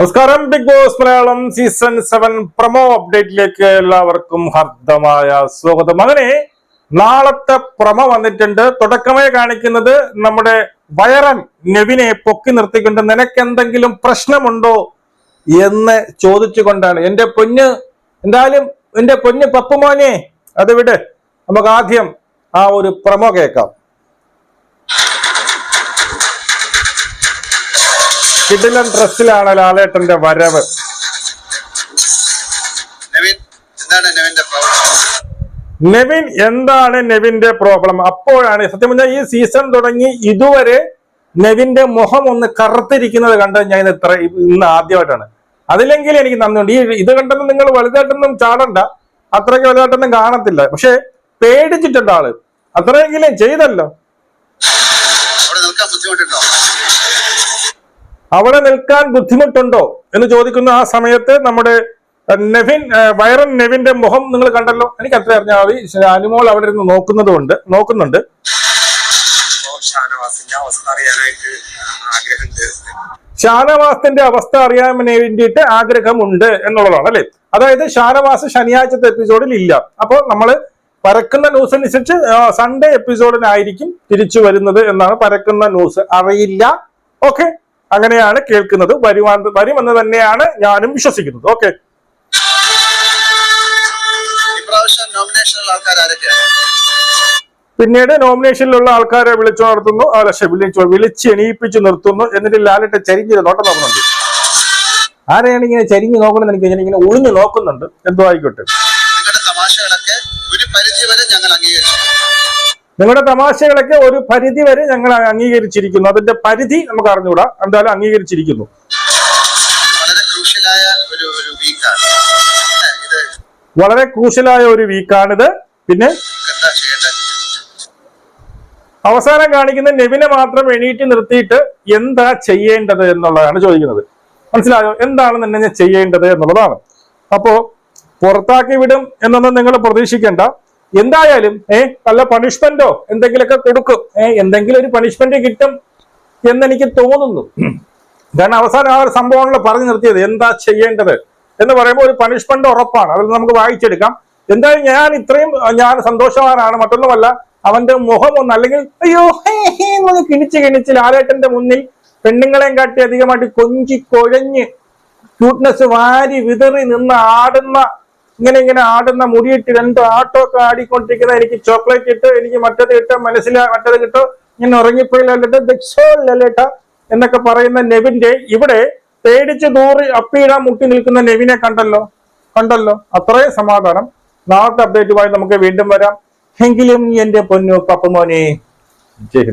നമസ്കാരം Bigg Boss Malayalam season seven promo അപ്ഡേറ്റിലേക്ക് എല്ലാവർക്കും ഹർദ്ദമായ സ്വാഗതം. അങ്ങനെ നാളത്തെ പ്രമോ വന്നിട്ടുണ്ട്. തുടക്കമേ കാണിക്കുന്നത് നമ്മുടെ വയറൻ നെവിനെ പൊക്കി നിർത്തിക്കൊണ്ട് നിനക്ക് എന്തെങ്കിലും പ്രശ്നമുണ്ടോ എന്ന് ചോദിച്ചുകൊണ്ടാണ്. എന്റെ പൊന്ന് എന്തായാലും എന്റെ പൊന്ന് പപ്പുമോനെ അത് വിട്. നമുക്ക് ആദ്യം ആ ഒരു പ്രമോ കേൾക്കാം. കിടിലൻ ഡ്രസ്സിലാണ് ലാലേട്ടന്റെ വരവ്. നവീൻ എന്താണ് നവീന്റെ പ്രോബ്ലം അപ്പോഴാണ് സത്യം പറഞ്ഞാൽ ഈ സീസൺ തുടങ്ങി ഇതുവരെ നെവിന്റെ മുഖം ഒന്ന് കറുത്തിരിക്കുന്നത് കണ്ട് ഞാൻ ഇത്ര ഇന്ന് ആദ്യമായിട്ടാണ്. അതിലെങ്കിൽ എനിക്ക് നന്ദിയുണ്ട്. ഈ ഇത് കണ്ടൊന്നും നിങ്ങൾ വലുതായിട്ടൊന്നും ചാടണ്ട. അത്രയ്ക്ക് വലുതായിട്ടൊന്നും കാണത്തില്ല. പക്ഷെ പേടിച്ചിട്ടുണ്ട് ആൾ. അത്രയെങ്കിലും ചെയ്തല്ലോ. അവിടെ നിൽക്കാൻ ബുദ്ധിമുട്ടുണ്ടോ എന്ന് ചോദിക്കുന്ന ആ സമയത്ത് നമ്മുടെ നെവിൻ വൈറൻ നെവിന്റെ മുഖം നിങ്ങൾ കണ്ടല്ലോ. എനിക്ക് അത്ര അറിഞ്ഞാൽ മതി അനുമോൾ അവിടെ ഇരുന്ന് നോക്കുന്നത് കൊണ്ട് നോക്കുന്നുണ്ട് ഷാനവാസിന്റെ അവസ്ഥ അറിയാൻ വേണ്ടിയിട്ട് ആഗ്രഹമുണ്ട് എന്നുള്ളതാണ് അല്ലെ? അതായത് ഷാനവാസ് ശനിയാഴ്ചത്തെ എപ്പിസോഡിൽ ഇല്ല. അപ്പോൾ നമ്മൾ പരക്കുന്ന ന്യൂസ് അനുസരിച്ച് സൺഡേ എപ്പിസോഡിനായിരിക്കും തിരിച്ചു വരുന്നത് എന്നാണ് പരക്കുന്ന ന്യൂസ് അറിയില്ല. ഓക്കെ അങ്ങനെയാണ് കേൾക്കുന്നത്. വരുവാൻ വരുമെന്ന് തന്നെയാണ് ഞാനും വിശ്വസിക്കുന്നത്. ഓക്കെ പിന്നീട് നോമിനേഷനിലുള്ള ആൾക്കാരെ വിളിച്ചു നടത്തുന്നു. അല്ല വിളിച്ചു വിളിച്ച് എണീപ്പിച്ച് നിർത്തുന്നു. എന്നിട്ട് ലാലിട്ട് ചരിഞ്ഞ് നോട്ടം നോക്കുന്നുണ്ട്. ആരെയാണ് ഇങ്ങനെ ചരിഞ്ഞ് നോക്കണമെന്ന് എനിക്ക് ഞാൻ ഇങ്ങനെ ഒളിഞ്ഞു നോക്കുന്നുണ്ട്? എന്തോ ആയിക്കോട്ടെ. തമാശകളൊക്കെ ഒരു പരിധി വരെ ഞങ്ങൾ അംഗീകരിച്ചു. നിങ്ങളുടെ തമാശകളൊക്കെ ഒരു പരിധി വരെ ഞങ്ങൾ അംഗീകരിച്ചിരിക്കുന്നു. അതിന്റെ പരിധി നമുക്ക് അറിഞ്ഞുകൂടാ. എന്തായാലും അംഗീകരിച്ചിരിക്കുന്നു. വളരെ ക്രൂഷ്യലായ ഒരു വീക്കാണിത്. പിന്നെ അവസാനം കാണിക്കുന്ന നെവിനെ മാത്രം എണീറ്റ് നിർത്തിയിട്ട് എന്താ ചെയ്യേണ്ടത് എന്നുള്ളതാണ് ചോദിക്കുന്നത്. മനസ്സിലായോ? എന്താണ് തന്നെ ചെയ്യേണ്ടത് എന്നുള്ളതാണ്. അപ്പോ പുറത്താക്കി വിടും എന്നൊന്നും നിങ്ങൾ പ്രതീക്ഷിക്കേണ്ട. എന്തായാലും ഏ നല്ല പണിഷ്മെന്റോ എന്തെങ്കിലുമൊക്കെ കൊടുക്കും. ഏ എന്തെങ്കിലും ഒരു പണിഷ്മെന്റ് കിട്ടും എന്നെനിക്ക് തോന്നുന്നു. കാരണം അവസാനം ആ ഒരു സംഭവമാണല്ലോ പറഞ്ഞു നിർത്തിയത്. എന്താ ചെയ്യേണ്ടത്? എന്ന് പറയുമ്പോൾ ഒരു പണിഷ്മെന്റ് ഉറപ്പാണ്. അതിൽ നമുക്ക് വായിച്ചെടുക്കാം. എന്തായാലും ഞാൻ ഇത്രയും ഞാൻ സന്തോഷവാനാണ്. മറ്റൊന്നുമല്ല അവന്റെ മുഖം ഒന്ന് അല്ലെങ്കിൽ അയ്യോ കിണിച്ച് കിണിച്ച് ലാലേട്ടന്റെ മുന്നിൽ പെണ്ണുങ്ങളെയും കാട്ടി അധികമായിട്ട് കൊഞ്ചി കൊഴഞ്ഞ് ക്യൂട്ട്നെസ് വാരി വിതറി നിന്ന് ആടുന്ന ഇങ്ങനെ ഇങ്ങനെ ആടുന്ന മുടിയിട്ട് രണ്ട് ആട്ടമൊക്കെ ആടിക്കൊണ്ടിരിക്കുന്ന എനിക്ക് ചോക്ലേറ്റ് ഇട്ട് എനിക്ക് മറ്റത് ഇട്ട് മനസ്സിലാ മറ്റത് കിട്ടോ. ഇങ്ങനെ ഉറങ്ങിപ്പോയി ലല്ലേട്ട ദക്ഷോ ലല്ലേട്ട എന്നൊക്കെ പറയുന്ന നെവിന്റെ ഇവിടെ പേടിച്ച് ദൂറി അപ്പീടാൻ മുട്ടി നിൽക്കുന്ന നെവിനെ കണ്ടല്ലോ? കണ്ടല്ലോ? അത്രയും സമാധാനം. നാളത്തെ അപ്ഡേറ്റുമായി നമുക്ക് വീണ്ടും വരാം. എങ്കിലും എന്റെ പൊന്നു പപ്പുമോനെ. ജയ്